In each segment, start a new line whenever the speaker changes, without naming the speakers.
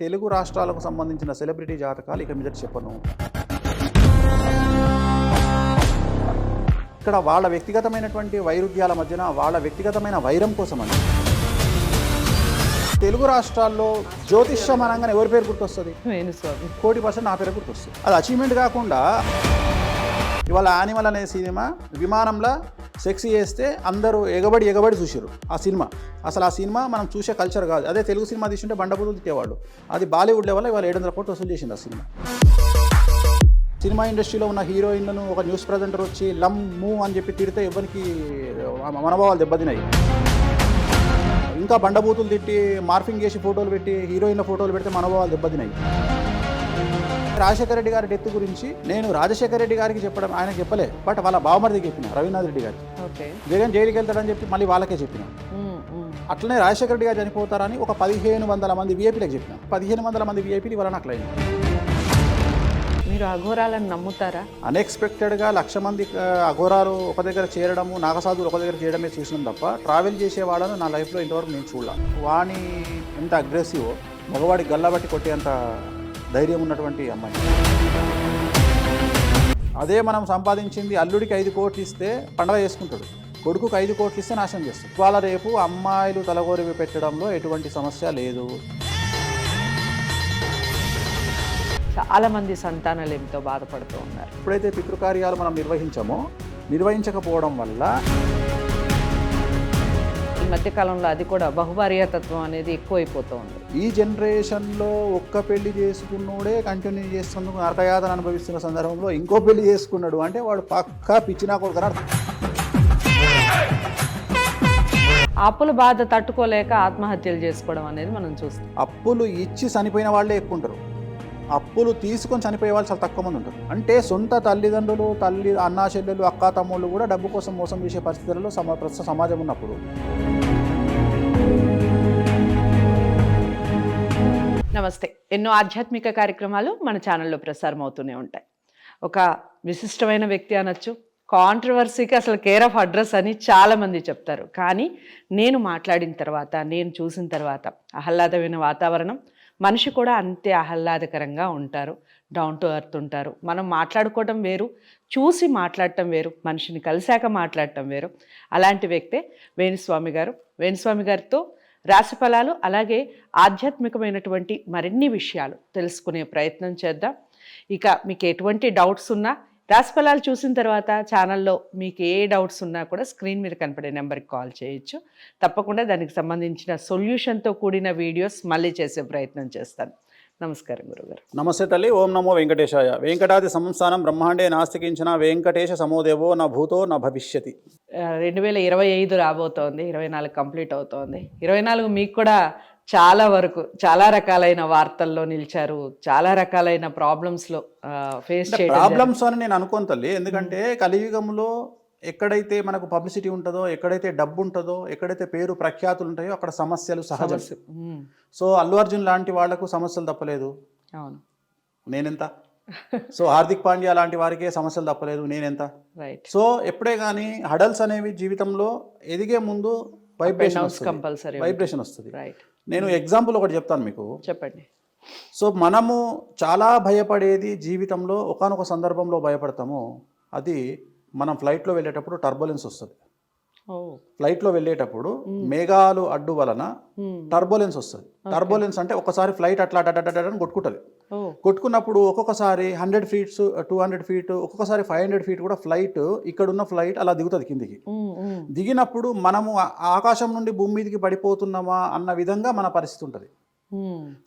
తెలుగు రాష్ట్రాలకు సంబంధించిన సెలబ్రిటీ జాతకాలు ఇక మీద చెప్పను. ఇక్కడ వాళ్ళ వ్యక్తిగతమైనటువంటి వైరుధ్యాల మధ్యన వాళ్ళ వ్యక్తిగతమైన వైరం కోసమని. తెలుగు రాష్ట్రాల్లో జ్యోతిష్యం అనగానే ఎవరి పేరు గుర్తొస్తుంది? కోటి పర్సెంట్ నా పేరు గుర్తొస్తుంది. అది అచీవ్మెంట్ కాకుండా ఇవాళ యానిమల్ అనే సినిమా విమానంలో సెక్స్ చేస్తే అందరూ ఎగబడి ఎగబడి చూసారు ఆ సినిమా. అసలు ఆ సినిమా మనం చూసే కల్చర్ కాదు. అదే తెలుగు సినిమా తీసుంటే బండబూతులు తిట్టేవాళ్ళు. అది బాలీవుడ్ లెవెల్లో ఇవాళ ఏడు వందల కోట్లు వసూలు చేసింది ఆ సినిమా. సినిమా ఇండస్ట్రీలో ఉన్న హీరోయిన్లను ఒక న్యూస్ ప్రజెంటర్ వచ్చి లమ్ మూ అని చెప్పి తిడితే ఎవరికి మనోభావాలు దెబ్బతినాయి ఇంకా బండబూతులు తిట్టి మార్ఫింగ్ చేసి ఫోటోలు పెట్టి హీరోయిన్ల ఫోటోలు పెడితే మనోభావాలు దెబ్బతినాయి రాజశేఖర రెడ్డి గారి డెత్ గురించి నేను రాజశేఖర రెడ్డి గారికి చెప్పడం ఆయన చెప్పలే బట్ వాళ్ళ బావమరిది చెప్పిన రవీనాథ్ రెడ్డి గారికి. జగన్ జైలుకి వెళ్తాడని చెప్పి మళ్ళీ వాళ్ళకే చెప్పిన. అట్లనే రాజశేఖర రెడ్డి గారు చనిపోతారని ఒక పదిహేను వందల మంది వీఐపీలకు చెప్పిన. పదిహేను వందల మంది వీఐపీలు వల్ల నాకు లైన్
మీరు అఘోరాలను నమ్ముతారా?
అన్ఎక్స్పెక్టెడ్గా లక్ష మంది అఘోరాలు ఒక దగ్గర చేరడము నాగసాధువులు ఒక దగ్గర చేయడమే చూసినాం తప్ప ట్రావెల్ చేసే వాళ్ళను నా లైఫ్లో ఇంతవరకు నేను చూడాల. వాణి ఎంత అగ్రెసివ్ మగవాడి గల్లబట్టి కొట్టేంత ధైర్యం ఉన్నటువంటి అమ్మాయి. అదే మనం సంపాదించింది అల్లుడికి ఐదు కోట్లు ఇస్తే పండగ చేసుకుంటాడు. కొడుకుకి ఐదు కోట్లు ఇస్తే నాశనం చేస్తాడు. ఇవాళ రేపు అమ్మాయిలు తలగోరివి పెట్టడంలో ఎటువంటి సమస్య లేదు.
చాలా మంది సంతానలేమితో బాధపడుతూ ఉన్నారు.
ఎప్పుడైతే పితృకార్యాలు మనం నిర్వహించామో నిర్వహించకపోవడం వల్ల
మధ్య కాలంలో అది కూడా బహుభార్యాతత్వం అనేది ఎక్కువైపోతూ ఉంది.
ఈ జనరేషన్లో ఒక్క పెళ్ళి చేసుకున్నోడే కంటిన్యూ చేస్తున్నందుకు నరకయాతన అనుభవిస్తున్న సందర్భంలో ఇంకో పెళ్ళి చేసుకున్నాడు అంటే వాడు పక్కా పిచ్చినా కొడుకురా
అప్పుల బాధ తట్టుకోలేక ఆత్మహత్యలు చేసుకోవడం అనేది మనం చూస్తాం
అప్పులు ఇచ్చి చనిపోయిన వాళ్ళే ఎక్కువ ఉంటారు. అప్పులు తీసుకొని చనిపోయే వాళ్ళు చాలా తక్కువ మంది ఉంటారు. అంటే సొంత తల్లిదండ్రులు తల్లి అన్నా చెల్లెలు అక్కా తమ్ముళ్ళు కూడా డబ్బు కోసం మోసం చేసే పరిస్థితులలో సమా ప్రస్తుత సమాజం ఉన్నప్పుడు
నమస్తే. ఎన్నో ఆధ్యాత్మిక కార్యక్రమాలు మన ఛానల్లో ప్రసారం అవుతూనే ఉంటాయి. ఒక విశిష్టమైన వ్యక్తి అనొచ్చు. కాంట్రవర్సీకి అసలు కేర్ ఆఫ్ అడ్రస్ అని చాలామంది చెప్తారు. కానీ నేను మాట్లాడిన తర్వాత నేను చూసిన తర్వాత ఆహ్లాదమైన వాతావరణం మనిషి కూడా అంతే ఆహ్లాదకరంగా ఉంటారు. డౌన్ టు అర్త్ ఉంటారు. మనం మాట్లాడుకోవటం వేరు చూసి మాట్లాడటం వేరు మనిషిని కలిశాక మాట్లాడటం వేరు. అలాంటి వ్యక్తే వేణుస్వామి గారు. వేణుస్వామి గారితో రాశిఫలాలు అలాగే ఆధ్యాత్మికమైనటువంటి మరిన్ని విషయాలు తెలుసుకునే ప్రయత్నం చేద్దాం. ఇక మీకు ఎటువంటి డౌట్స్ ఉన్నా రాశిఫలాలు చూసిన తర్వాత ఛానల్లో మీకు ఏ డౌట్స్ ఉన్నా కూడా స్క్రీన్ మీద కనపడే నెంబర్కి కాల్ చేయొచ్చు. తప్పకుండా దానికి సంబంధించిన సొల్యూషన్తో కూడిన వీడియోస్ మళ్ళీ చేసే ప్రయత్నం చేస్తాను. నమస్కారం గురుగారు.
నమస్తే తల్లి ఓం నమో వెంకటేశాయ. వెంకటాది సంస్థానం బ్రహ్మాండే నాస్తికించిన వెంకటేశ సమోదేవో నా భూతో నా భవిష్యతి.
రెండు వేల ఇరవై ఐదు రాబోతోంది ఇరవై నాలుగు కంప్లీట్ అవుతోంది. ఇరవై నాలుగు మీకు కూడా చాలా వరకు చాలా రకాలైన వార్తల్లో నిలిచారు చాలా రకాలైన ప్రాబ్లమ్స్లో ఫేస్
ప్రాబ్లమ్స్ అని నేను అనుకోను తల్లి ఎందుకంటే కలియుగంలో ఎక్కడైతే మనకు పబ్లిసిటీ ఉంటుందో ఎక్కడైతే డబ్బు ఉంటుందో ఎక్కడైతే పేరు ప్రఖ్యాతులు ఉంటాయో అక్కడ సమస్యలు సహజం. సో అల్లు అర్జున్ లాంటి వాళ్ళకు సమస్యలు తప్పలేదు.
అవును.
నేనెంత? సో హార్దిక్ పాండ్యా లాంటి వారికే సమస్యలు తప్పలేదు. నేనెంత? సో ఎప్పుడే కానీ హడల్స్ అనేవి జీవితంలో ఎదిగే ముందు వైబ్రేషన్
కంపల్సరీ
వైబ్రేషన్ వస్తుంది. నేను ఎగ్జాంపుల్ ఒకటి చెప్తాను మీకు.
చెప్పండి.
సో మనము చాలా భయపడేది జీవితంలో ఒకానొక సందర్భంలో భయపడతాము. అది మనం ఫ్లైట్లో వెళ్ళేటప్పుడు టర్బులెన్స్ వస్తుంది. ఫ్లైట్లో వెళ్ళేటప్పుడు మేఘాలు అడ్డు వలన టర్బులెన్స్ వస్తుంది. టర్బులెన్స్ అంటే ఒకసారి ఫ్లైట్ అట్లా అని కొట్టుకుంటుంది. కొట్టుకున్నప్పుడు ఒక్కొక్కసారి hundred feets two hundred feet ఒక్కొక్కసారి ఫైవ్ హండ్రెడ్ ఫీట్ కూడా ఫ్లైట్ ఇక్కడ ఉన్న ఫ్లైట్ అలా దిగుతుంది కిందికి. దిగినప్పుడు మనము ఆకాశం నుండి భూమి మీదకి పడిపోతున్నామా అన్న విధంగా మన పరిస్థితి ఉంటుంది.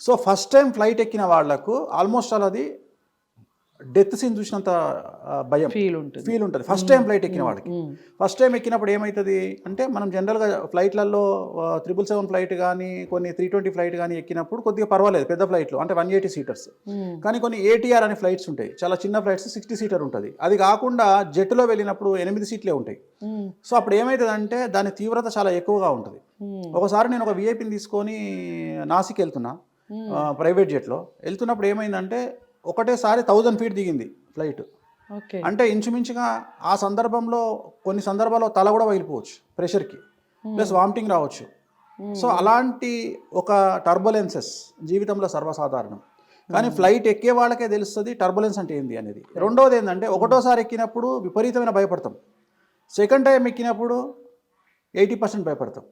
సో ఫస్ట్ టైం ఫ్లైట్ ఎక్కిన వాళ్ళకు ఆల్మోస్ట్ అలా అది డెత్ సీన్ చూసినంత భయం
ఫీల్ ఉంటుంది.
ఫీల్ ఉంటుంది. ఫస్ట్ టైం ఫ్లైట్ ఎక్కిన వాడికి.
ఉమ్,
ఫస్ట్ టైం ఎక్కినప్పుడు ఏమవుతుంది అంటే మనం జనరల్గా ఫ్లైట్లలో త్రిబుల్ సెవెన్ ఫ్లైట్ కానీ కొన్ని త్రీ ట్వంటీ ఫ్లైట్ కానీ ఎక్కినప్పుడు కొద్దిగా పర్వాలేదు పెద్ద ఫ్లైట్లు అంటే వన్ ఎయిటీ సీటర్స్ కానీ కొన్ని ఏటీఆర్ అనే ఫ్లైట్స్ ఉంటాయి. చాలా చిన్న ఫ్లైట్స్ సిక్స్టీ సీటర్ ఉంటుంది. అది కాకుండా జెట్లో వెళ్ళినప్పుడు ఎనిమిది సీట్లే ఉంటాయి.
ఉమ్,
సో అప్పుడు ఏమవుతుందంటే దాని తీవ్రత చాలా ఎక్కువగా ఉంటుంది.
ఉమ్,
ఒకసారి నేను ఒక విఐపిని తీసుకొని నాసిక్ వెళ్తున్నా ప్రైవేట్ జెట్లో వెళ్తున్నప్పుడు ఏమైందంటే ఒకటేసారి థౌజండ్ ఫీట్ దిగింది ఫ్లైట్
ఓకే.
అంటే ఇంచుమించుగా ఆ సందర్భంలో కొన్ని సందర్భాల్లో తల కూడా పగిలిపోవచ్చు ప్రెషర్కి ప్లస్ వామిటింగ్ రావచ్చు. సో అలాంటి ఒక టర్బులెన్సెస్ జీవితంలో సర్వసాధారణం. కానీ ఫ్లైట్ ఎక్కే వాళ్ళకే తెలుస్తుంది టర్బులెన్స్ అంటే ఏంది అనేది. రెండోది ఏంటంటే ఒకటోసారి ఎక్కినప్పుడు విపరీతమైన భయపడతాం. సెకండ్ టైం ఎక్కినప్పుడు ఎయిటీ పర్సెంట్ భయపడతాం.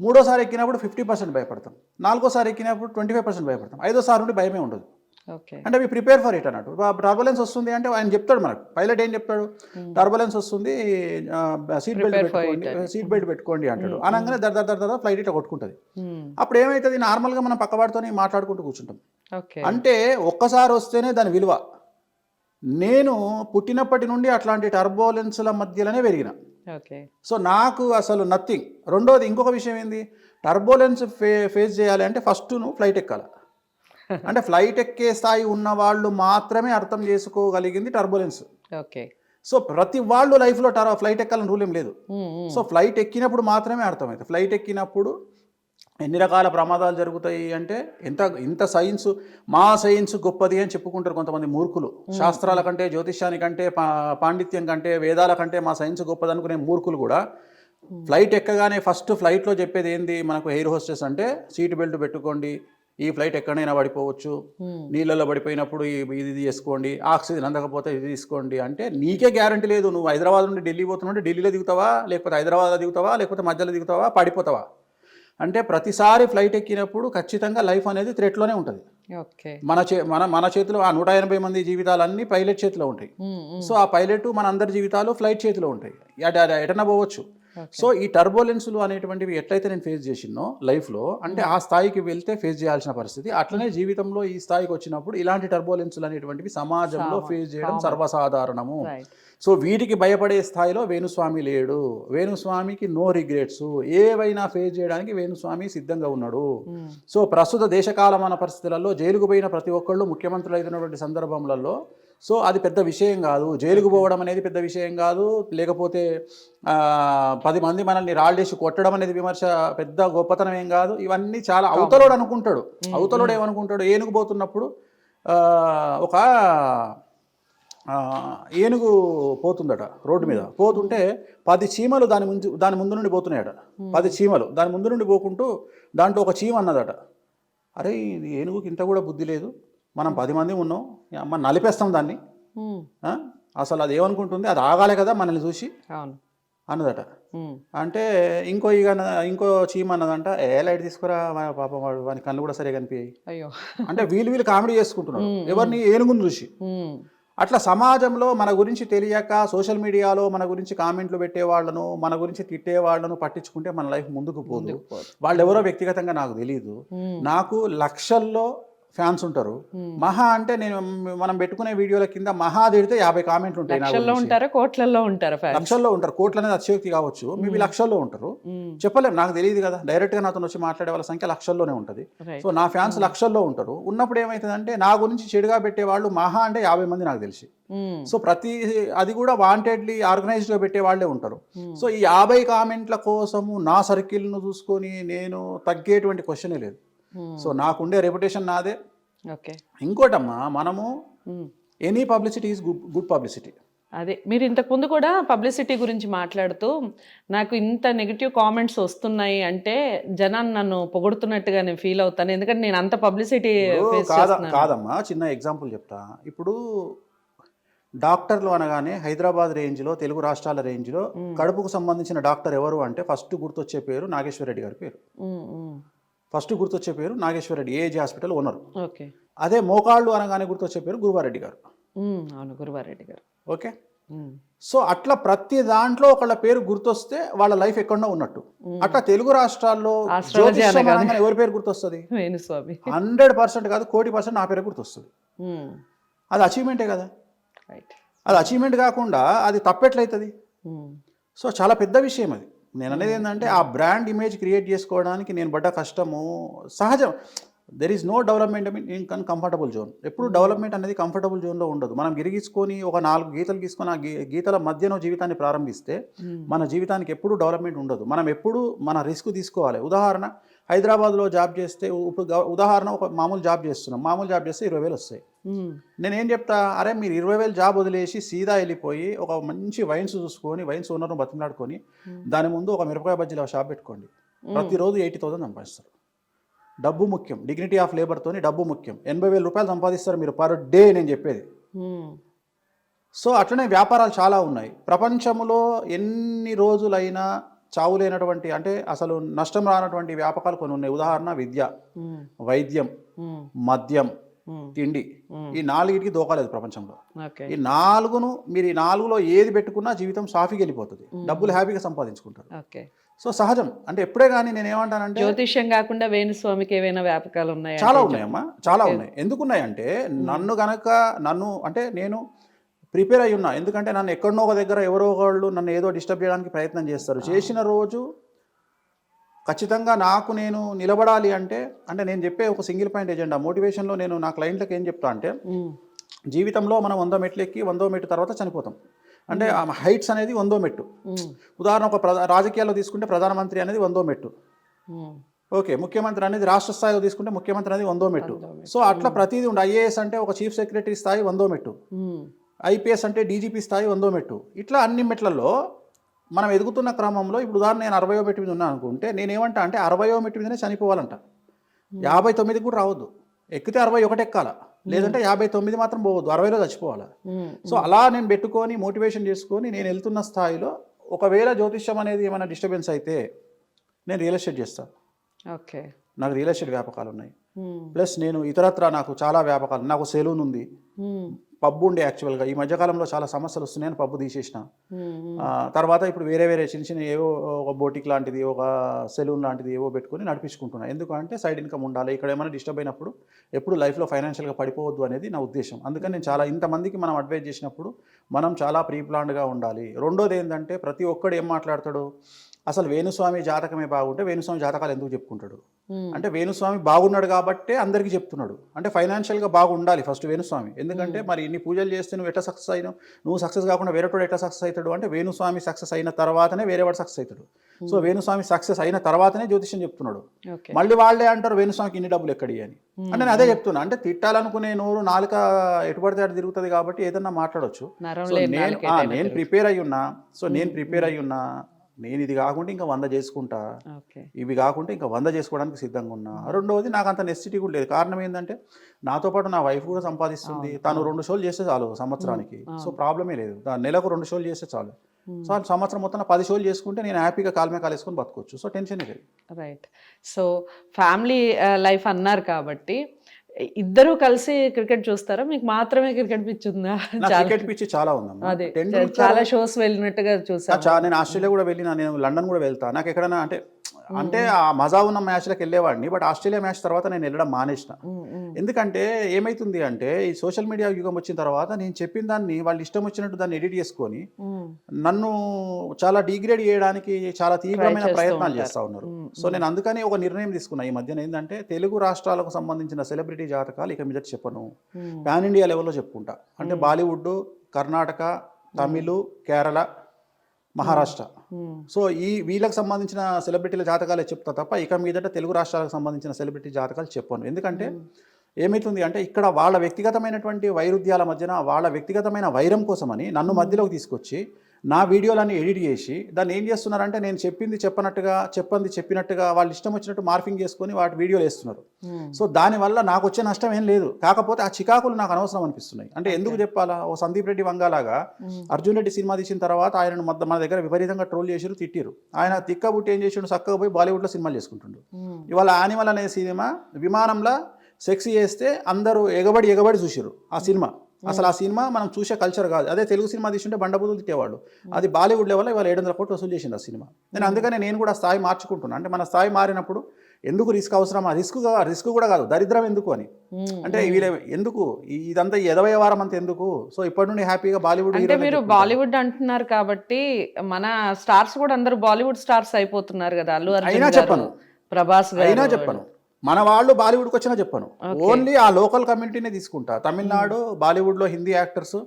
మూడోసారి ఎక్కినప్పుడు ఫిఫ్టీ పర్సెంట్ భయపడతాం. నాలుగోసారి ఎక్కినప్పుడు ట్వంటీ ఫైవ్ పర్సెంట్ భయపడతాం. ఐదోసారి నుండి భయమే ఉండదు. అంటే అవి ప్రిపేర్ ఫర్ ఇట్ అన్నట్టు. టర్బులెన్స్ వస్తుంది అంటే ఆయన చెప్తాడు మనకు. పైలట్ ఏం చెప్తాడు? టర్బులెన్స్ వస్తుంది సీట్ బెల్ట్ పెట్టుకోండి సీట్ బెల్ట్ పెట్టుకోండి అంటాడు. అనగానే దర్ దర్ దర్ ఫ్లైట్ ఇట్లా కొట్టుకుంటుంది.
Hmm.
అప్పుడు ఏమవుతుంది నార్మల్గా మనం పక్కవాడితోనే మాట్లాడుకుంటూ కూర్చుంటాం. అంటే ఒక్కసారి వస్తేనే దాని విలువ. నేను పుట్టినప్పటి నుండి అట్లాంటి టర్బోలెన్స్ల మధ్యలోనే పెరిగిన.
ఓకే.
సో నాకు అసలు నథింగ్ రెండోది ఇంకొక విషయం ఏంది? టర్బోలెన్స్ ఫే ఫేస్ చేయాలి అంటే ఫస్ట్ నువ్వు ఫ్లైట్ ఎక్కాలి. అంటే ఫ్లైట్ ఎక్కే స్థాయి ఉన్న వాళ్ళు మాత్రమే అర్థం చేసుకోగలిగింది టర్బులెన్స్.
ఓకే.
సో ప్రతి వాళ్ళు లైఫ్లో టర్ ఫ్లైట్ ఎక్కాలని రూల్ ఏం లేదు. సో ఫ్లైట్ ఎక్కినప్పుడు మాత్రమే అర్థమవుతుంది ఫ్లైట్ ఎక్కినప్పుడు ఎన్ని రకాల ప్రమాదాలు జరుగుతాయి అంటే ఎంత ఇంత సైన్స్ మా సైన్స్ గొప్పది అని చెప్పుకుంటారు కొంతమంది మూర్ఖులు. శాస్త్రాల కంటే జ్యోతిష్యానికంటే పాండిత్యం కంటే వేదాల కంటే మా సైన్స్ గొప్పది అనుకునే మూర్ఖులు కూడా ఫ్లైట్ ఎక్కగానే ఫస్ట్ ఫ్లైట్లో చెప్పేది ఏంది? మనకు ఎయిర్ హోస్టెస్ అంటే సీట్ బెల్ట్ పెట్టుకోండి ఈ ఫ్లైట్ ఎక్కడైనా పడిపోవచ్చు. నీళ్ళలో పడిపోయినప్పుడు ఇది తీసుకోండి ఆక్సిజన్ అందకపోతే ఇది తీసుకోండి అంటే నీకే గ్యారంటీ లేదు. నువ్వు హైదరాబాద్ నుండి ఢిల్లీ పోతున్నావు ఢిల్లీలో దిగుతావా లేకపోతే హైదరాబాద్లో దిగుతావా లేకపోతే మధ్యలో దిగుతావా పడిపోతావా? అంటే ప్రతిసారి ఫ్లైట్ ఎక్కినప్పుడు ఖచ్చితంగా లైఫ్ అనేది థ్రెట్లోనే ఉంటుంది. మన చే మన మన చేతిలో ఆ నూట ఎనభై మంది జీవితాలన్నీ పైలట్ చేతిలో ఉంటాయి. సో ఆ పైలట్ మన అందరి జీవితాలు ఫ్లైట్ చేతిలో ఉంటాయి. ఎటన పోవచ్చు. సో ఈ టర్బోలెన్స్లు అనేటువంటివి ఎట్లయితే నేను ఫేస్ చేసినో లైఫ్లో అంటే ఆ స్థాయికి వెళ్తే ఫేస్ చేయాల్సిన పరిస్థితి. అట్లనే జీవితంలో ఈ స్థాయికి వచ్చినప్పుడు ఇలాంటి టర్బోలెన్స్లు అనేటువంటివి సమాజంలో ఫేస్ చేయడం సర్వసాధారణము. సో వీటికి భయపడే స్థాయిలో వేణుస్వామి లేడు. వేణుస్వామికి నో రిగ్రెట్స్ ఏవైనా ఫేస్ చేయడానికి వేణుస్వామి సిద్ధంగా ఉన్నాడు. సో ప్రస్తుత దేశకాలమాన పరిస్థితులలో జైలుకు పోయిన ప్రతి ఒక్కళ్ళు ముఖ్యమంత్రులు అయినటువంటి సందర్భంలో సో అది పెద్ద విషయం కాదు. జైలుకు పోవడం అనేది పెద్ద విషయం కాదు. లేకపోతే పది మంది మనల్ని రాళ్ళేసి కొట్టడం అనేది విమర్శ పెద్ద గొప్పతనం ఏం కాదు. ఇవన్నీ చాలా అవతలోడు అనుకుంటాడు. అవతలోడు ఏమనుకుంటాడు? ఏనుగు పోతున్నప్పుడు ఒక ఏనుగు పోతుందట రోడ్డు మీద. పోతుంటే పది చీమలు దాని ముందు దాని ముందు నుండి పోతున్నాయట. పది చీమలు దాని ముందు నుండి పోకుంటూ దాంట్లో ఒక చీమ అన్నదట. అరే ఇది ఏనుగుకి ఇంత కూడా బుద్ధి లేదు. మనం పది మంది ఉన్నాం. అమ్మ నలిపేస్తాం దాన్ని? అసలు అది ఏమనుకుంటుంది? అది ఆగాలి కదా మనల్ని చూసి. అన్నదట. అంటే ఇంకో ఇక ఇంకో చీమ అన్నదంట ఏ లైట్ తీసుకురా పాపం వాడు వాని కళ్ళు కూడా సరిగా కనిపించాయి
అయ్యో.
అంటే వీళ్ళు వీళ్ళు కామెడీ చేసుకుంటున్నారు ఎవరిని ఏనుగుని చూసి. అట్లా సమాజంలో మన గురించి తెలియక సోషల్ మీడియాలో మన గురించి కామెంట్లు పెట్టే వాళ్ళను మన గురించి తిట్టే వాళ్ళను పట్టించుకుంటే మన లైఫ్ ముందుకు పోదు. వాళ్ళు ఎవరో వ్యక్తిగతంగా నాకు తెలియదు. నాకు లక్షల్లో ఫ్యాన్స్ ఉంటారు. మహా అంటే నేను మనం పెట్టుకునే వీడియోల కింద మహా తిడితే యాభై కామెంట్లు ఉంటాయి నా.
ఉంటారా? కోట్లలో ఉంటారా
లక్షల్లో ఉంటారు. కోట్లు అనేది అతిశయోక్తి కావచ్చు. మేబీ లక్షల్లో ఉంటారు. చెప్పలేం. నాకు తెలియదు కదా. డైరెక్ట్గా నాతో వచ్చి మాట్లాడే వాళ్ళ సంఖ్య లక్షల్లోనే ఉంటుంది. సో నా ఫ్యాన్స్ లక్షల్లో ఉంటారు. ఉన్నప్పుడు ఏమవుతుందంటే నా గురించి చెడుగా పెట్టే వాళ్ళు మహా అంటే యాభై మంది నాకు తెలిసి. సో ప్రతి అది కూడా వాంటెడ్లీ ఆర్గనైజ్డ్గా పెట్టే వాళ్ళే ఉంటారు. సో ఈ యాభై కామెంట్ల కోసము నా సర్కిల్ను చూసుకొని నేను తగ్గేటువంటి క్వశ్చనే లేదు. సో నాకుండే రెప్యుటేషన్ నాదే.
ఓకే
ఇంకోటమ్మా మనము any publicity is good good publicity
అదే మీరు ఇంతకు ముందు కూడా పబ్లిసిటీ గురించి మాట్లాడుతూ నాకు ఇంత నెగిటివ్ కామెంట్స్ వస్తున్నాయి అంటే జనాన్ని నన్ను పొగుడుతున్నట్టుగా నేను ఫీల్ అవుతాను. ఎందుకంటే నేను అంత పబ్లిసిటీ
కాదమ్మా చిన్న ఎగ్జాంపుల్ చెప్తా. ఇప్పుడు డాక్టర్లు అనగానే హైదరాబాద్ రేంజ్లో తెలుగు రాష్ట్రాల రేంజ్లో కడుపుకు సంబంధించిన డాక్టర్ ఎవరు అంటే ఫస్ట్ గుర్తొచ్చే పేరు నాగేశ్వరరెడ్డి గారి పేరు.
ఉమ్.
ఫస్ట్ గుర్తొచ్చే పేరు Nageswara Reddy AG hospital owner.
Okay.
అదే మోకాళ్ళు అనగానే గుర్తొచ్చే పేరు గురువారెడ్డి గారు.
అవును గురువారెడ్డి గారు.
ఓకే? సో అట్లా ప్రతి దాంట్లో ఒకళ్ళ పేరు గుర్తొస్తే వాళ్ళ లైఫ్ ఎక్కడో ఉన్నట్టు. అట్లా తెలుగు రాష్ట్రాల్లో ఎవరి పేరు గుర్తొస్తుంది? హండ్రెడ్ పర్సెంట్ కాదు కోటి పర్సెంట్ నా పేరు గుర్తొస్తుంది. అది అచీవ్మెంటే కదా?
రైట్
అది అచీవ్మెంట్ కాకుండా అది తప్పెట్లయితుంది సో చాలా పెద్ద విషయం అది. నేను అనేది ఏంటంటే ఆ బ్రాండ్ ఇమేజ్ క్రియేట్ చేసుకోవడానికి నేను పడ్డ కష్టము సహజం. There is no development in con comfortable zone ఎప్పుడు డెవలప్మెంట్ అనేది కంఫర్టబుల్ జోన్లో ఉండదు. మనం గిరిగీసుకొని ఒక నాలుగు గీతలు గీసుకొని ఆ గీ- గీతల మధ్యలో జీవితాన్ని ప్రారంభిస్తే
ఉమ్,
మన జీవితానికి ఎప్పుడు డెవలప్మెంట్ ఉండదు. మనం ఎప్పుడు మన రిస్క్ తీసుకోవాలి. ఉదాహరణ హైదరాబాద్లో జాబ్ చేస్తే ఇప్పుడు ఉదాహరణ ఒక మామూలు జాబ్ చేస్తున్నాం. మామూలు జాబ్ చేస్తే ఇరవై వేలు వస్తాయి. నేనేం చెప్తా అరే మీరు ఇరవై వేలు జాబ్ వదిలేసి సీదా వెళ్ళిపోయి ఒక మంచి వైన్స్ చూసుకొని వైన్స్ ఓనర్ను బతిమలాడుకొని దాని ముందు ఒక మిరపకాయ బజ్జీల షాప్ పెట్టుకోండి. ప్రతిరోజు ఎయిటీ థౌసండ్ సంపాదిస్తారు. డబ్బు ముఖ్యం. డిగ్నిటీ ఆఫ్ లేబర్తోని డబ్బు ముఖ్యం. ఎనభై వేల రూపాయలు సంపాదిస్తారు మీరు పర్ డే నేను చెప్పేది. సో అట్లనే వ్యాపారాలు చాలా ఉన్నాయి. ప్రపంచంలో ఎన్ని రోజులైనా చావు లేనటువంటి అంటే అసలు నష్టం రానటువంటి వ్యాపకాలు కొన్ని ఉన్నాయి. ఉదాహరణ విద్య వైద్యం మద్యం తిండి. ఈ నాలుగిటికి దోకాలేదు ప్రపంచంలో. ఈ నాలుగును మీరు ఈ నాలుగులో ఏది పెట్టుకున్నా జీవితం సాఫీకి వెళ్ళిపోతుంది. డబ్బులు హ్యాపీగా సంపాదించుకుంటారు.
ఓకే.
సో సహజం. అంటే ఎప్పుడే కానీ నేను ఏమంటానంటే
జ్యోతిష్యం కాకుండా వేణుస్వామికి ఏవైనా వ్యాపకాలు ఉన్నాయా?
చాలా ఉన్నాయమ్మా. చాలా ఉన్నాయి. ఎందుకు ఉన్నాయంటే నన్ను గనక నన్ను అంటే నేను ప్రిపేర్ అయి ఉన్నా. ఎందుకంటే నన్ను ఎక్కడనో ఒక దగ్గర ఎవరో ఒకళ్ళు నన్ను ఏదో డిస్టర్బ్ చేయడానికి ప్రయత్నం చేస్తారు. చేసిన రోజు ఖచ్చితంగా నాకు నేను నిలబడాలి అంటే అంటే నేను చెప్పే ఒక సింగిల్ పాయింట్ ఎజెండా మోటివేషన్లో నేను నా క్లయింట్లకు ఏం చెప్తా అంటే జీవితంలో మనం వందో మెట్లు ఎక్కి వందో మెట్టు తర్వాత చనిపోతాం. అంటే ఆ హైట్స్ అనేది వందో మెట్టు. ఉదాహరణ ఒక రాజకీయాల్లో తీసుకుంటే ప్రధానమంత్రి అనేది వందో మెట్టు. ఓకే ముఖ్యమంత్రి అనేది రాష్ట్ర స్థాయిలో తీసుకుంటే ముఖ్యమంత్రి అనేది వందో మెట్టు. సో అట్లా ప్రతిదీ ఉండే ఐఏఎస్ అంటే ఒక చీఫ్ సెక్రటరీ స్థాయి వందో మెట్టు. ఐపీఎస్ అంటే డీజీపీ స్థాయి వందో మెట్టు. ఇట్లా అన్ని మెట్లలో మనం ఎదుగుతున్న క్రమంలో ఇప్పుడు ఉదాహరణ నేను అరవయో మెట్టు మీద ఉన్నాను అనుకుంటే నేనేమంటా అంటే అరవయో మెట్టు మీదనే చనిపోవాలంట. యాభై తొమ్మిది కూడా రావద్దు. ఎక్కితే అరవై ఒకటి ఎక్కాల. లేదంటే యాభై తొమ్మిది మాత్రం పోవద్దు. అరవైలో చచ్చిపోవాలా. సో అలా నేను పెట్టుకొని మోటివేషన్ చేసుకొని నేను వెళ్తున్న స్థాయిలో ఒకవేళ జ్యోతిష్యం అనేది ఏమైనా డిస్టర్బెన్స్ అయితే నేను రియల్ ఎస్టేట్ చేస్తాను
ఓకే.
నాకు రియల్ ఎస్టేట్ వ్యాపకాలు ఉన్నాయి. ప్లస్ నేను ఇతరత్ర నాకు చాలా వ్యాపకాలు నాకు సెలూన్ ఉంది. పబ్బు ఉండే యాక్చువల్గా. ఈ మధ్యకాలంలో చాలా సమస్యలు వస్తున్నాయని పబ్బు తీసేసిన. తర్వాత ఇప్పుడు వేరే వేరే చిన్న చిన్న ఏవో ఒక బోటిక్ లాంటిది ఒక సెలూన్ లాంటిది ఏవో పెట్టుకొని నడిపించుకుంటున్నా. ఎందుకంటే సైడ్ ఇన్కమ్ ఉండాలి. ఇక్కడ ఏమైనా డిస్టర్బ్ అయినప్పుడు ఎప్పుడు లైఫ్లో ఫైనాన్షియల్గా పడిపోవద్దు అనేది నా ఉద్దేశం. అందుకని నేను చాలా ఇంతమందికి మనం అడ్వైజ్ చేసినప్పుడు మనం చాలా ప్రీ ప్లాన్డ్గా ఉండాలి. రెండోది ఏంటంటే ప్రతి ఒక్కడు ఏం మాట్లాడతాడు? అసలు వేణుస్వామి జాతకమే బాగుంటే వేణుస్వామి జాతకాలు ఎందుకు చెప్పుకుంటాడు? అంటే వేణుస్వామి బాగున్నాడు కాబట్టే అందరికీ చెప్తున్నాడు. అంటే ఫైనాన్షియల్గా బాగుండాలి ఫస్ట్ వేణుస్వామి. ఎందుకంటే మరి ఇన్ని పూజలు చేస్తే నువ్వు ఎట్లా సక్సెస్ అయినావు? నువ్వు సక్సెస్ కాకుండా వేరేటోడు ఎట్లా సక్సెస్ అవుతాడు? అంటే వేణుస్వామి సక్సెస్ అయిన తర్వాతనే వేరేవాడు సక్సెస్ అవుతాడు. సో వేణుస్వామి సక్సెస్ అయిన తర్వాతనే జ్యోతిష్యం చెప్తున్నాడు. మళ్ళీ వాళ్ళే అంటారు వేణుస్వామికి ఇన్ని డబ్బులు ఎక్కడి అని అంటే నేను అదే చెప్తున్నా. అంటే తిట్టాలనుకునే నోరు నాలుక ఎటు పడితే అటు తిరుగుతుంది కాబట్టి ఏదన్నా మాట్లాడొచ్చు. నేను నేను ప్రిపేర్ అయి ఉన్నా సో నేను ప్రిపేర్ అయి ఉన్నా నేను ఇది కాకుండా ఇంకా వంద చేసుకుంటా. ఇవి కాకుండా ఇంకా వంద చేసుకోవడానికి సిద్ధంగా ఉన్నా. రెండవది నాకు అంత నెసిటీ కూడా లేదు. కారణం ఏంటంటే నాతో పాటు నా వైఫ్ కూడా సంపాదిస్తుంది. తను రెండు షోలు చేస్తే చాలు సంవత్సరానికి. సో ప్రాబ్లమే లేదు. నెలకు రెండు షోలు చేస్తే చాలు. సో సంవత్సరం మొత్తం పది షోలు చేసుకుంటే నేను హ్యాపీగా కాలమే కాలేసుకొని బతకొచ్చు. సో టెన్షన్ లేదు.
రైట్ సో ఫ్యామిలీ లైఫ్ అన్నారు కాబట్టి ఇద్దరు కలిసి క్రికెట్ చూస్తారా? మీకు మాత్రమే క్రికెట్ పిచ్ ఉందా?
క్రికెట్ పిచ్చి చాలా ఉందమ్మా.
చాలా షోస్ వెళ్ళినట్టుగా చూసాను
నేను ఆస్ట్రేలియా కూడా వెళ్ళినా నేను లండన్ కూడా వెళ్తా. నాకు ఎక్కడైనా అంటే అంటే ఆ మజా ఉన్న మ్యాచ్లకు వెళ్ళేవాడిని బట్ ఆస్ట్రేలియా మ్యాచ్ తర్వాత నేను వెళ్ళడం మానేసిన. ఎందుకంటే ఏమైతుంది అంటే ఈ సోషల్ మీడియా యుగం వచ్చిన తర్వాత నేను చెప్పిన దాన్ని వాళ్ళు ఇష్టం వచ్చినట్టు దాన్ని ఎడిట్ చేసుకొని నన్ను చాలా డిగ్రేడ్ చేయడానికి చాలా తీవ్రమైన ప్రయత్నాలు. చేస్తూ ఉన్నారు. సో నేను అందుకని ఒక నిర్ణయం తీసుకున్నా ఈ మధ్యన ఏంటంటే తెలుగు రాష్ట్రాలకు సంబంధించిన సెలబ్రిటీ జాతకాలు ఇక మీద చెప్పను. పాన్ ఇండియా లెవెల్లో చెప్పుకుంటా. అంటే బాలీవుడ్ కర్ణాటక తమిళ్ కేరళ మహారాష్ట్ర. సో ఈ వీళ్ళకి సంబంధించిన సెలబ్రిటీల జాతకాలే చెప్తా తప్ప ఇక మీదట తెలుగు రాష్ట్రాలకు సంబంధించిన సెలబ్రిటీ జాతకాలు చెప్పను. ఎందుకంటే ఏమవుతుంది అంటే ఇక్కడ వాళ్ళ వ్యక్తిగతమైనటువంటి వైరుధ్యాల మధ్యన వాళ్ళ వ్యక్తిగతమైన వైరం కోసమని నన్ను మధ్యలోకి తీసుకొచ్చి నా వీడియోలన్నీ ఎడిట్ చేసి దాన్ని ఏం చేస్తున్నారంటే నేను చెప్పింది చెప్పనట్టుగా చెప్పంది చెప్పినట్టుగా వాళ్ళు ఇష్టం వచ్చినట్టు మార్ఫింగ్ చేసుకొని వాటి వీడియోలు వేస్తున్నారు.
ఉమ్,
సో దానివల్ల నాకు వచ్చే నష్టం ఏం లేదు. కాకపోతే ఆ చికాకులు నాకు అనవసరం అనిపిస్తున్నాయి. అంటే ఎందుకు చెప్పాలా? ఓ సందీప్ రెడ్డి వంగాలాగా
ఉమ్,
అర్జున్ రెడ్డి సినిమా తీసిన తర్వాత ఆయనను మధ్య మన దగ్గర విపరీతంగా ట్రోల్ చేసిరు తిట్టిరు. ఆయన తిక్కబుట్టి ఏం చేసిండు? చక్కగా పోయి బాలీవుడ్లో సినిమాలు చేసుకుంటుండు.
ఉమ్,
ఇవాళ యానిమల్ అనే సినిమా విమానంలో సెక్స్ చేస్తే అందరూ ఎగబడి ఎగబడి చూసిరు ఆ సినిమా. అసలు ఆ సినిమా మనం చూసే కల్చర్ కాదు. అదే తెలుగు సినిమా తీసుంటే బండబుద్ధులు తిట్టేవాళ్ళు. అది బాలీవుడ్ లెవెల్లో ఇవాళ ఏడు వందల కోట్లు వసూలు చేసింది ఆ సినిమా. నేను అందుకనే నేను కూడా స్థాయి మార్చుకుంటున్నాను అంటే మన స్థాయి మారినప్పుడు ఎందుకు రిస్క్ అవసరం? ఆ రిస్క్ రిస్క్ కూడా కాదు. దరిద్రం ఎందుకు అని. అంటే వీళ్ళ ఎందుకు? ఇదంతా ఈ ఎదవయ వారం అంతా ఎందుకు? సో ఇప్పటి నుండి హ్యాపీగా బాలీవుడ్
అంటే మీరు. బాలీవుడ్ అంటున్నారు కాబట్టి మన స్టార్స్ కూడా అందరూ బాలీవుడ్ స్టార్స్ అయిపోతున్నారు కదా. అల్లు అర్జున్
చెప్పను.
ప్రభాస్
అయినా చెప్పను. మన వాళ్ళు బాలీవుడ్కి వచ్చినా చెప్పను. ఓన్లీ ఆ లోకల్ కమ్యూనిటీనే తీసుకుంటా. తమిళనాడు బాలీవుడ్లో హిందీ యాక్టర్స్.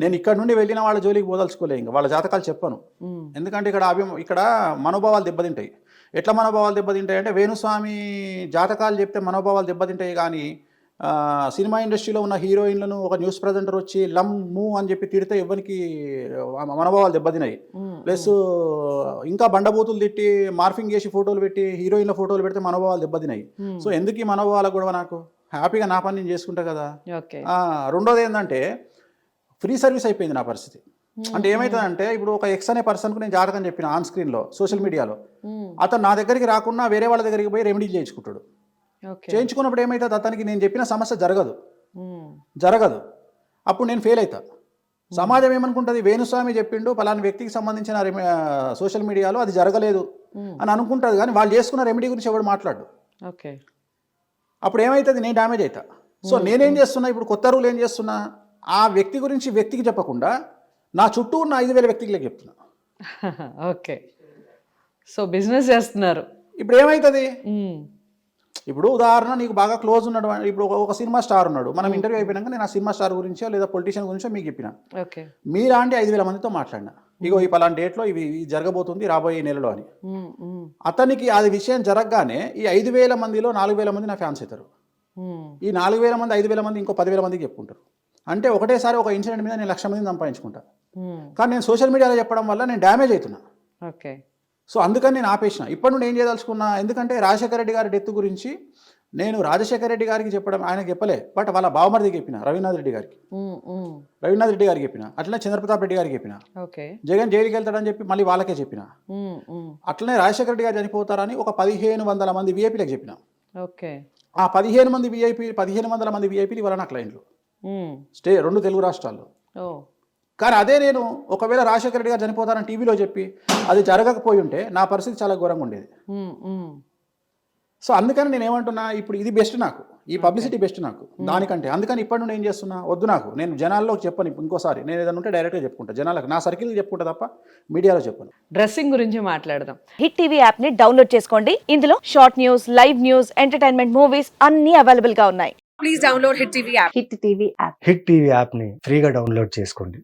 నేను ఇక్కడ నుండి వెళ్ళిన వాళ్ళ జోలికి పోదలుచుకోలే ఇంకా. వాళ్ళ జాతకాలు చెప్పను. ఎందుకంటే ఇక్కడ అభి ఇక్కడ మనోభావాలు దెబ్బతింటాయి. ఎట్లా మనోభావాలు దెబ్బతింటాయి అంటే వేణుస్వామి జాతకాలు చెప్తే మనోభావాలు దెబ్బతింటాయి కానీ సినిమా ఇండస్ట్రీలో ఉన్న హీరోయిన్లను ఒక న్యూస్ ప్రజెంటర్ వచ్చి లమ్ మూ అని చెప్పి తిడితే ఎవరికి మనోభావాలు దెబ్బతినాయి ప్లస్ ఇంకా బండబూతులు తిట్టి మార్ఫింగ్ చేసి ఫోటోలు పెట్టి హీరోయిన్ల ఫోటోలు పెడితే మనోభావాలు దెబ్బతినాయి సో ఎందుకు ఈ మనోభావాల గొడవ నాకు? హ్యాపీగా నా పని నేను చేసుకుంటా కదా. రెండోది ఏంటంటే ఫ్రీ సర్వీస్ అయిపోయింది నా పరిస్థితి. అంటే ఏమవుతుందంటే ఇప్పుడు ఒక ఎక్స్ అనే పర్సన్కు నేను జాతకం చెప్పిన ఆన్ స్క్రీన్లో సోషల్ మీడియాలో. అతను నా దగ్గరికి రాకుండా వేరే వాళ్ళ దగ్గరికి పోయి రెమెడీ చేయించుకుంటాడు. చేయించుకున్నప్పుడు ఏమవుతుంది అతనికి నేను చెప్పిన సమస్య జరగదు. జరగదు. అప్పుడు నేను ఫెయిల్ అవుతా సమాజం ఏమనుకుంటుంది? వేణుస్వామి చెప్పిండు పలానా వ్యక్తికి సంబంధించిన సోషల్ మీడియాలో అది జరగలేదు అని అనుకుంటుంది కానీ వాళ్ళు చేసుకున్న రెమెడీ గురించి ఎవడు మాట్లాడు?
ఓకే.
అప్పుడు ఏమవుతుంది నేను డ్యామేజ్ అవుతా సో నేనేం చేస్తున్నా? ఇప్పుడు కొత్త రూల్ ఏం చేస్తున్నా? ఆ వ్యక్తి గురించి వ్యక్తికి చెప్పకుండా నా చుట్టూ ఉన్న ఐదు వేల వ్యక్తికి చెప్తున్నా.
ఓకే. సో బిజినెస్ చేస్తున్నారు.
ఇప్పుడు ఏమవుతుంది ఇప్పుడు ఉదాహరణ నీకు బాగా క్లోజ్ ఉన్నాడు ఇప్పుడు ఒక- సినిమా స్టార్ ఉన్నాడు. మనం ఇంటర్వ్యూ అయిపోయినాక నేను ఆ సినిమా స్టార్ గురించో లేదా పొలిటీషియన్ గురించో మీకు చెప్పిన.
ఓకే.
మీలాంటి ఐదు వేల మందితో మాట్లాడినా. ఇగో ఈ పలానా డేట్లో ఇవి జరగబోతుంది రాబోయే నెలలో అని. అతనికి అది విషయం జరగగానే ఈ ఐదు వేల మందిలో నాలుగు వేల మంది నా ఫ్యాన్స్ అవుతారు. ఈ నాలుగు వేల మంది ఐదు వేల మంది ఇంకో పదివేల మందికి చెప్పుకుంటారు. అంటే ఒకటేసారి ఒక ఇన్సిడెంట్ మీద నేను లక్ష మందిని సంపాదించుకుంటా.
ఉమ్,
కానీ నేను సోషల్ మీడియాలో చెప్పడం వల్ల నేను డ్యామేజ్ అవుతున్నా.
ఓకే.
సో అందుకని నేను ఆపేసిన. ఇప్పటి నుండి ఏం చేయదలుచుకున్నా ఎందుకంటే రాజశేఖర రెడ్డి గారి డెత్ గురించి నేను రాజశేఖర రెడ్డి గారికి చెప్పడం ఆయనకు చెప్పలే బట్ వాళ్ళ బావమరిదికి చెప్పిన రవీనాథ్ రెడ్డి గారికి. రవీనాథ్ రెడ్డి గారికి చెప్పిన అట్లనే చంద్రప్రతాప్ రెడ్డి గారికి చెప్పిన
ఓకే.
జగన్ జైలుకి వెళ్తాడని చెప్పి మళ్ళీ వాళ్ళకే చెప్పిన అట్లనే రాజశేఖర రెడ్డి గారు చనిపోతారని ఒక పదిహేను వందల మంది విఐపీలకు చెప్పిన. ఆ పదిహేను మంది విఐపీ పదిహేను వందల మంది విఐపీలు ఇవాళ నా క్లయింట్లు. స్టే రెండు తెలుగు రాష్ట్రాల్లో. కానీ అదే నేను ఒకవేళ రాజశేఖర రెడ్డి గారు చనిపోతారని టీవీలో చెప్పి అది జరగకపోయి ఉంటే నా పరిస్థితి చాలా ఘోరంగా ఉండేది. సో అందుకని నేను ఏమంటున్నా ఇప్పుడు ఇది బెస్ట్ నాకు. ఈ పబ్లిసిటీ బెస్ట్ నాకు. దానికంటే. అందుకని ఇప్పటి నుండి ఏం చేస్తున్నా వద్దు నాకు. నేను జనాల్లో చెప్పను ఇప్పుడు ఇంకోసారి. నేను ఏదైనా ఉంటే డైరెక్ట్గా చెప్పుకుంటా. జనాలకు నా సర్కిల్ చెప్పుకుంటా తప్ప మీడియాలో చెప్పను.
డ్రెస్సింగ్ గురించి మాట్లాడదాం.
హిట్ టీవీ యాప్ని డౌన్లోడ్ చేసుకోండి. ఇందులో short news live news entertainment movies అన్ని అవైలబుల్గా ఉన్నాయి.
please download Hit TV app.
Hit TV app.
Hit TV యాప్ని ఫ్రీగా డౌన్లోడ్ చేసుకోండి.